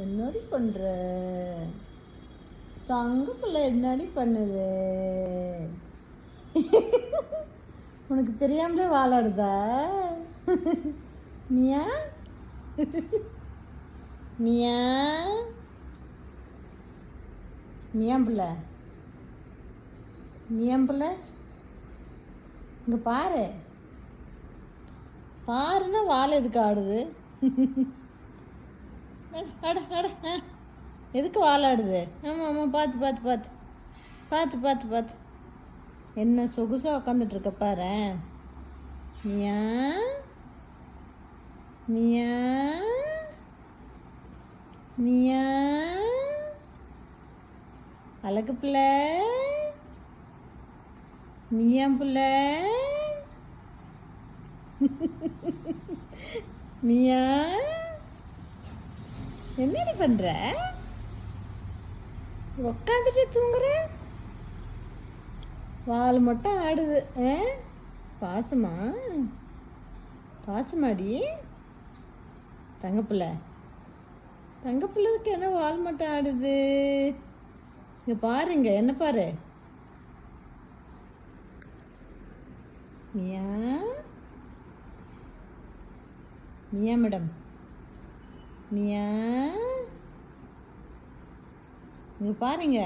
என்னடி பண்ணுற தங்க பிள்ளை என்னடி பண்ணுது? உனக்கு தெரியாமலே வாழாடுதா? மியா? மியா? மியாம் பிள்ளை மியாம் பிள்ளை இங்கே பாரு. பாருன்னா வாழை எதுக்கு ஆடுது? அட, அட. எதுக்கு வாழாடுது ஆமாம் ஆமாம் பார்த்து பார்த்து பார்த்து பார்த்து பார்த்து பார்த்து என்ன சொகுசாக உட்காந்துட்டு இருக்க பாரு. மியா? மியா? மியா? அழகு பிள்ளை? மியா பிள்ளை? மியா? என்னடி பண்ற? உக்காந்துட்டு தூங்குற? வால் மட்டும் ஆடுது ஆ? பாசமா? பாசமாடி? தங்கப்பிள்ள. தங்கப்பிள்ளதுக்கு என்ன வால் மட்டும் ஆடுது? இங்க பாருங்க என்ன பாரு? மியா? மியா மேடம். மியா இங்க பாருங்க.